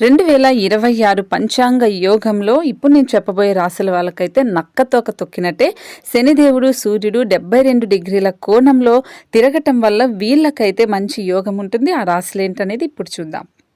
రెండు వేల ఇరవై ఆరు పంచాంగ యోగంలో ఇప్పుడు నేను చెప్పబోయే రాశుల వాళ్ళకైతే నక్కతోక తొక్కినట్టే. శనిదేవుడు సూర్యుడు డెబ్బై రెండు డిగ్రీల కోణంలో తిరగటం వల్ల వీళ్ళకైతే మంచి యోగం ఉంటుంది. ఆ రాశులు ఏంటనేది ఇప్పుడు చూద్దాం.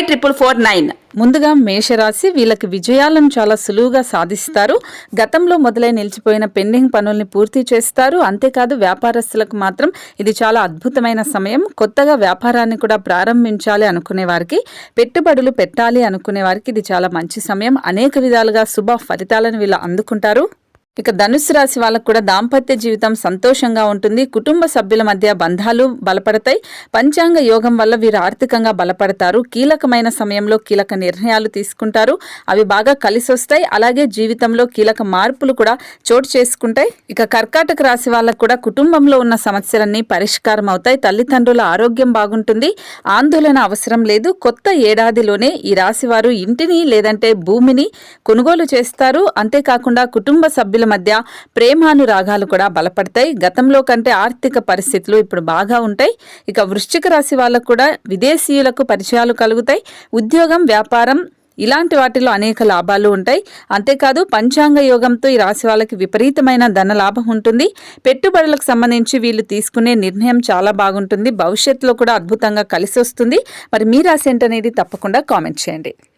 triple four nine. ముందుగా మేషరాశి వీళ్ళకి విజయాలను చాలా సులువుగా సాధిస్తారు. గతంలో మొదలై నిలిచిపోయిన పెండింగ్ పనుల్ని పూర్తి చేస్తారు. అంతేకాదు వ్యాపారస్తులకు మాత్రం ఇది చాలా అద్భుతమైన సమయం. కొత్తగా వ్యాపారాన్ని కూడా ప్రారంభించాలి అనుకునే వారికి పెట్టుబడులు పెట్టాలి అనుకునే వారికి ఇది చాలా మంచి సమయం. అనేక విధాలుగా శుభ ఫలితాలను వీళ్ళు అందుకుంటారు. ఇక ధనుసు రాశి వాళ్ళకు కూడా దాంపత్య జీవితం సంతోషంగా ఉంటుంది. కుటుంబ సభ్యుల మధ్య బంధాలు బలపడతాయి. పంచాంగ యోగం వల్ల వీరు ఆర్థికంగా బలపడతారు. కీలకమైన సమయంలో కీలక నిర్ణయాలు తీసుకుంటారు. అవి బాగా కలిసి వస్తాయి. అలాగే జీవితంలో కీలక మార్పులు కూడా చోటు చేసుకుంటాయి. ఇక కర్కాటక రాశి వాళ్ళకు కూడా కుటుంబంలో ఉన్న సమస్యలన్నీ పరిష్కారం అవుతాయి. తల్లిదండ్రుల ఆరోగ్యం బాగుంటుంది. ఆందోళన అవసరం లేదు. కొత్త ఏడాదిలోనే ఈ రాశి వారు ఇంటిని లేదంటే భూమిని కొనుగోలు చేస్తారు. అంతేకాకుండా కుటుంబ సభ్యుల మధ్య ప్రేమానురాగాలు కూడా బలపడతాయి. గతంలో కంటే ఆర్థిక పరిస్థితులు ఇప్పుడు బాగా ఉంటాయి. ఇక వృశ్చిక రాశి వాళ్ళకు కూడా విదేశీయులకు పరిచయాలు కలుగుతాయి. ఉద్యోగం వ్యాపారం ఇలాంటి వాటిలో అనేక లాభాలు ఉంటాయి. అంతేకాదు పంచాంగ యోగంతో ఈ రాశి వాళ్ళకి విపరీతమైన ధన లాభం ఉంటుంది. పెట్టుబడులకు సంబంధించి వీళ్ళు తీసుకునే నిర్ణయం చాలా బాగుంటుంది. భవిష్యత్తులో కూడా అద్భుతంగా కలిసి వస్తుంది మరి మీ రాశి ఏంటనేది తప్పకుండా కామెంట్ చేయండి.